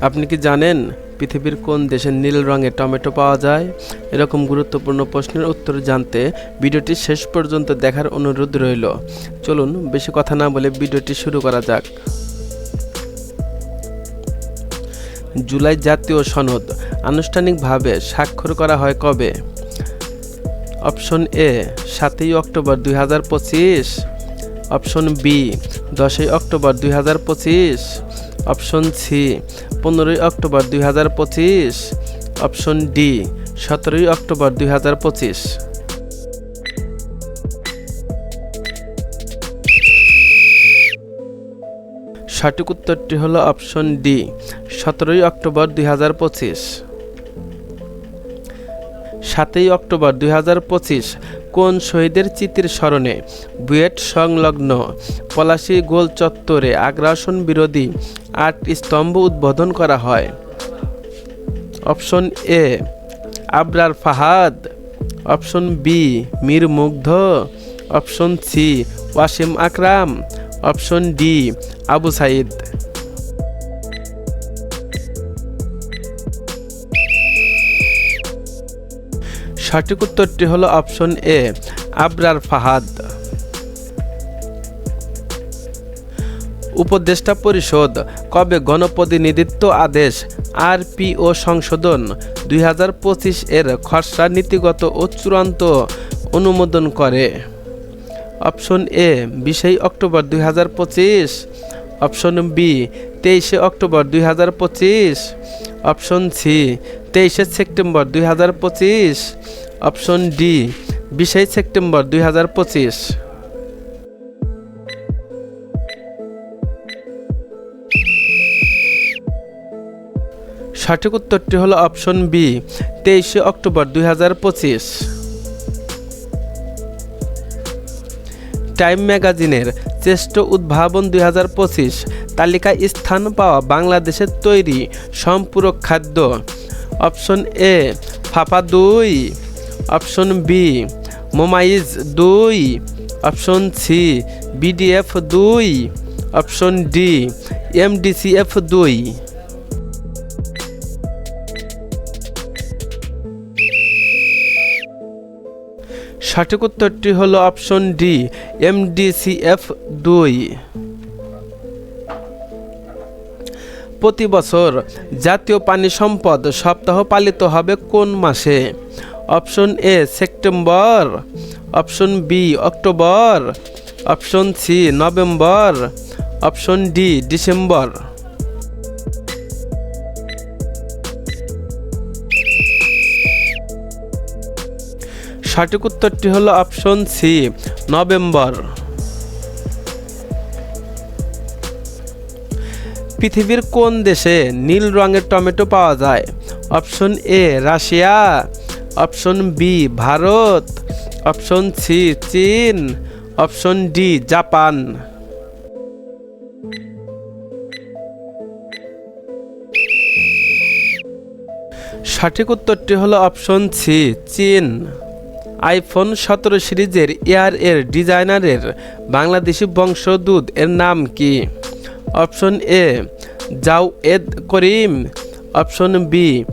আপনি কি জানেন পৃথিবীর কোন দেশে নীল রঙের টমেটো পাওয়া যায়? এরকম গুরুত্বপূর্ণ প্রশ্নের উত্তর জানতে ভিডিওটি শেষ পর্যন্ত দেখার অনুরোধ রইল। চলুন বেশি কথা না বলে ভিডিওটি শুরু করা যাক। জুলাই জাতীয় সনদ, আনুষ্ঠানিকভাবে স্বাক্ষর করা হয় কবে? অপশন এ, সাতই অক্টোবর দুই হাজার পঁচিশ। অপশন বি, দশই অক্টোবর দুই হাজার পঁচিশ। অপশন সি, পনেরোই অক্টোবর দুই হাজার পঁচিশ। অপশন ডি, সতেরোই অক্টোবর দুই হাজার পঁচিশ। সঠিক উত্তরটি হলো অপশন ডি, সতেরোই অক্টোবর দুই হাজার পঁচিশ। সাতই অক্টোবর দুই হাজার পঁচিশ, কোন শহীদের চিতির স্মরণে বুয়েট সংলগ্ন পলাশী গোল চত্বরে আগ্রাসন বিরোধী আট স্তম্ভ উদ্বোধন করা হয়। Option A, Abrar Fahad. Option B, Mir Mugdho. Option C, Wasim Akram. Option D, Abu Sayeed. সঠিক উত্তরটি হলো অপশন এ, আবরার ফাহাদ। উপদেষ্টা পরিষদ, কবে গণপ্রতিনিধিত্ব আদেশ, আরপিও সংশোধন, দুই হাজার পঁচিশ এর খসড়া নীতিগত ও চূড়ান্ত অনুমোদন করে। অপশন এ বিশেই অক্টোবর দুই হাজার পঁচিশ। অপশন বি, তেইশে অক্টোবর দুই হাজার পঁচিশ। অপশন সি, তেইশে সেপ্টেম্বর দুই হাজার পঁচিশ। অপশন ডি, বিশে সেপ্টেম্বর দুই হাজার পঁচিশ। সঠিক উত্তরটি হলো অপশন বি, তেইশে অক্টোবর দুই হাজার পঁচিশ। টাইম ম্যাগাজিনের শ্রেষ্ঠ উদ্ভাবন দু হাজার পঁচিশ, তালিকায় স্থান পাওয়া বাংলাদেশের তৈরি সম্পূরক খাদ্য। অপশন এ, ফাফা দুই। অপশন বি, মোমাইজ দুই। অপশন সি, বিডিএফ দুই। অপশন ডি, এমডিসিএফ দুই। সঠিক উত্তরটি হলো অপশন ডি এমডিসিএফ দুই। প্রতি বছর জাতীয় পানি সম্পদ সপ্তাহ পালিত হবে কোন মাসে? Option A, September. Option B, October. Option C, November. Option D, December. সঠিক উত্তরটি হলো অপশন সি, নভেম্বর। পৃথিবীর কোন দেশে নীল রঙের টমেটো পাওয়া যায়? Option A, Russia. Option B, Bharat. Option C, চীন। Option D, Japan. সঠিক উত্তরটি হলো অপশন সি, চীন। আইফোন সতেরো সিরিজের এয়ার এর ডিজাইনারের বাংলাদেশি বংশদূত এর নাম কি? Option A, Jawed Karim. Option B,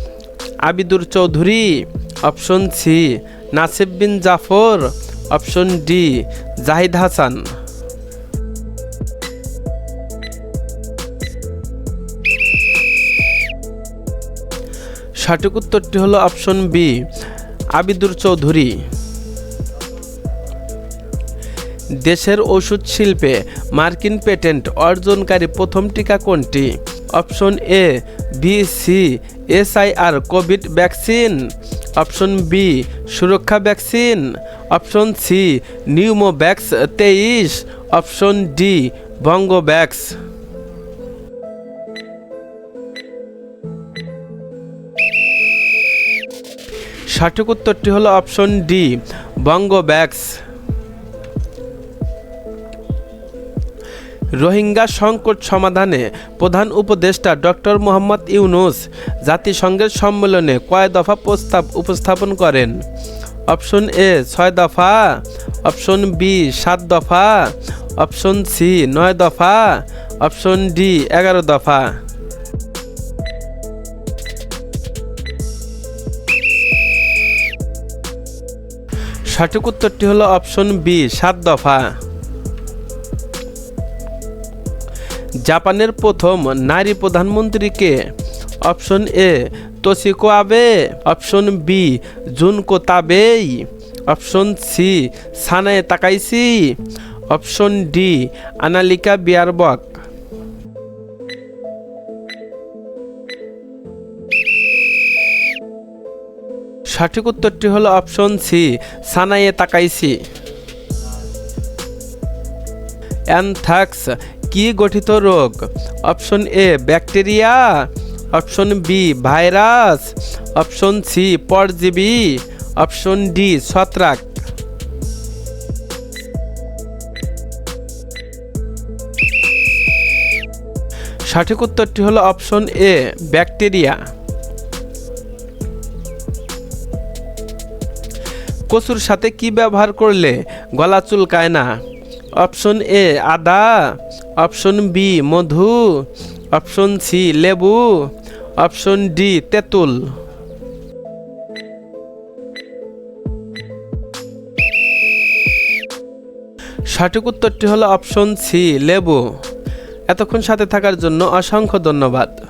Abidur Chowdhury. Option C, Nasib bin Jafar. Option D, Zahid Hasan. সঠিক উত্তরটি হলো অপশন বি আবিদুর চৌধুরী। দেশের ওষুধ শিল্পে মার্কিন পেটেন্ট অর্জনকারী প্রথম টিকা কোনটি? Option A, B, C SIR covid vaccine. Option B, Suraksha vaccine. Option C, Pneumovax তেইশ। Option D, Bongovax. সঠিক উত্তরটি হলো অপশন ডি বঙ্গোভ্যাক্স রোহিঙ্গা সংকট সমাধানে প্রধান উপদেষ্টা ডক্টর মোহাম্মদ ইউনুস জাতিসংঘের সম্মেলনে কয় দফা প্রস্তাব উপস্থাপন করেন? অপশন এ, ছয় দফা। অপশন বি, সাত দফা। অপশন সি, নয় দফা। অপশন ডি, এগারো দফা। সঠিক উত্তরটি হলো অপশন বি, সাত দফা। জাপানের প্রথম নারী প্রধানমন্ত্রীকে option A, Toshiko Abe. Option B, Junko Tabei option C, Sanae Takaichi. Option D, Annalena Baerbock. সঠিক উত্তরটি হলো option C Sanae Takaichi. Anthrax কি গঠিত রোগ? Option A bacteria. Option B virus. Option C পরজীবী। অপশন ডি ছত্রাক। সঠিক উত্তরটি হলো অপশন এ ব্যাকটেরিয়া। কচুর সাথে কি ব্যবহার করলে গলা চুলকায় না? অপশন এ, আদা। অপশন বি, মধু। অপশন সি, লেবু। অপশন ডি, তেঁতুল। সঠিক উত্তরটি হলো অপশন সি, লেবু। এতক্ষণ সাথে থাকার জন্য অসংখ্য ধন্যবাদ।